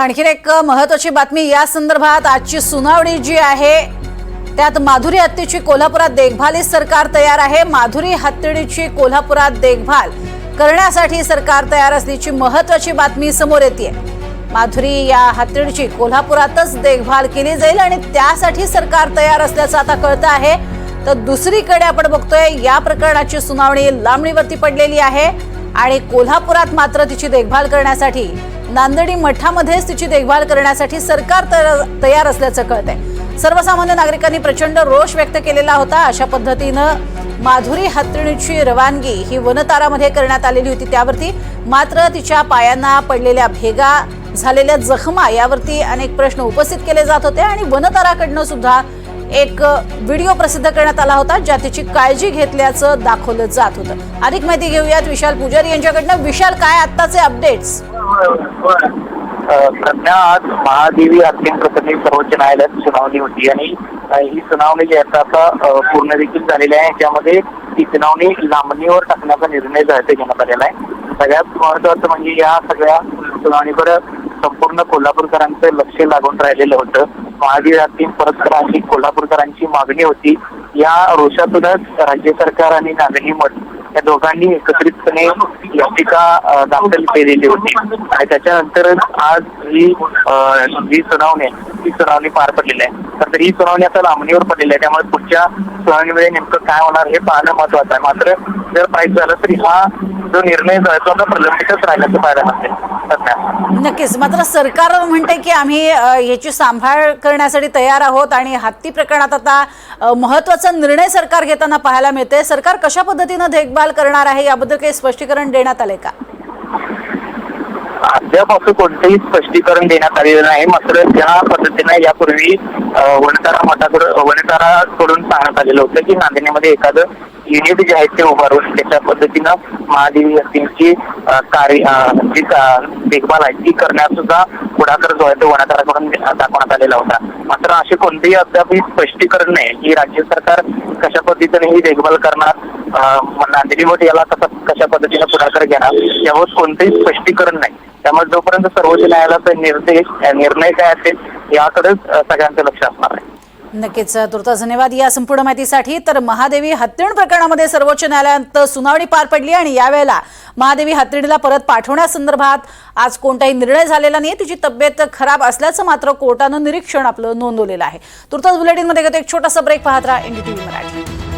आणखीन एक महत्वाची बातमी या संदर्भात आजची सुनावणी जी आहे त्यात माधुरी हत्तीची कोल्हापुरात देखभाली सरकार तयार आहे. माधुरी हत्तीची कोल्हापुरात देखभाल करण्यासाठी सरकार तयार असल्याची महत्वाची बातमी समोर येते माधुरी या हत्तीची कोल्हापुरातच देखभाल केली जाईल आणि त्यासाठी सरकार तयार असल्याचं आता कळतं आहे. तर दुसरीकडे आपण बघतोय या प्रकरणाची सुनावणी लांबणीवरती पडलेली आहे आणि कोल्हापुरात मात्र तिची देखभाल करण्यासाठी नांदेडी मठामध्येच तिची देखभाल करण्यासाठी सरकार तयार- तयार असल्याचं कळतंय. सर्वसामान्य नागरिकांनी प्रचंड रोष व्यक्त केलेला होता. अशा पद्धतीनं माधुरी हत्रिणीची रवानगी ही वनतारामध्ये करण्यात आलेली होती. त्यावरती मात्र तिच्या पायांना पडलेल्या भेगा झालेल्या जखमा यावरती अनेक प्रश्न उपस्थित केले जात होते आणि वनताराकडनं सुद्धा एक व्हिडिओ प्रसिद्ध करण्यात आला होता ज्यात तिची काळजी घेतल्याचं दाखवलं जात होतं. अधिक माहिती घेऊयात विशाल पुजारी यांच्याकडनं. विशाल काय आत्ताचे अपडेट्स सध्या आज महादेवी हत्येप्रकरणी सर्वोच्च न्यायालयात सुनावणी होती आणि ही सुनावणी जी आहे आता पूर्ण देखील झालेली आहे. ज्यामध्ये ही सुनावणी लांबणीवर टाकण्याचा निर्णय घेण्यात आलेला आहे सगळ्यात महत्वाचं म्हणजे या सगळ्या सुनावणीकडे संपूर्ण कोल्हापूरकरांचं लक्ष लागून राहिलेलं होतं. महादेवी हत्तीन परस्परांची कोल्हापूरकरांची मागणी होती. या रोषातूनच राज्य सरकार आणि नागरी या दोघांनी एकत्रितपणे याचिका दाखल केलेली होती. आणि त्याच्यानंतरच आज ही जी सुनावणी आहे ती सुनावणी पार पडलेली आहे. तर ही सुनावणी आता लांबणीवर पडलेली आहे. त्यामुळे पुढच्या सुनावणीमध्ये नेमकं काय होणार हे पाहणं महत्वाचं आहे. मात्र जर पाहिजे झालं तरी हा जो निर्णय जो आहे तो आता प्रलंबितच राहिल्याचं पाहायला मिळते सध्या नक्कीच. मात्र सरकार म्हणते की आम्ही अ, याची सांभाळ करण्यासाठी तयार आहोत आणि हत्ती प्रकरणात आता अ, महत्त्वाचा निर्णय सरकार घेताना पाहायला मिळते सरकार कशा पद्धतीनं देखभाल करणार आहे याबद्दल काही स्पष्टीकरण देण्यात आले का? अद्याप असं कोणतंही स्पष्टीकरण देण्यात आलेलं नाही. मात्र त्या पद्धतीने यापूर्वी अ, वनतारा मठाकडून वनताराकडून सांगण्यात आलेलं होतं की नांदेडमध्ये एखादं युनिट जे आहे ते उभारून त्याच्या पद्धतीनं महादेवी हत्तींची कार्य जी देखभाल आहे ती करण्यात सुद्धा पुढाकार जो आहे तो वणताराकडून दाखवण्यात आलेला होता. मात्र असे कोणतेही अद्याप स्पष्टीकरण नाही की राज्य सरकार कशा पद्धतीने ही देखभाल करणार अ, नांदेडी मठ याला कसा कशा पद्धतीने पुढाकार घेणार यावर कोणतंही स्पष्टीकरण नाही. त्यामुळे जोपर्यंत सर्वोच्च न्यायालयाचा निर्देश निर्णय काय असेल याकडेच सगळ्यांचं लक्ष असणार आहे. नक्कीच तुर्तास धन्यवाद या संपूर्ण माहितीसाठी. तर महादेवी हत्तीण प्रकरणामध्ये सर्वोच्च न्यायालयात सुनावणी पार पडली आणि यावेळेला महादेवी हत्तीणीला परत पाठवण्यासंदर्भात आज कोणताही निर्णय झालेला नाही. तिची तब्येत खराब असल्याचं मात्र कोर्टानं निरीक्षण आपलं नोंदवलेलं आहे. तुर्तास बुलेटिनमध्ये घेतो एक छोटासा ब्रेक पाहत राहा. एनडीटीव्ही मराठी.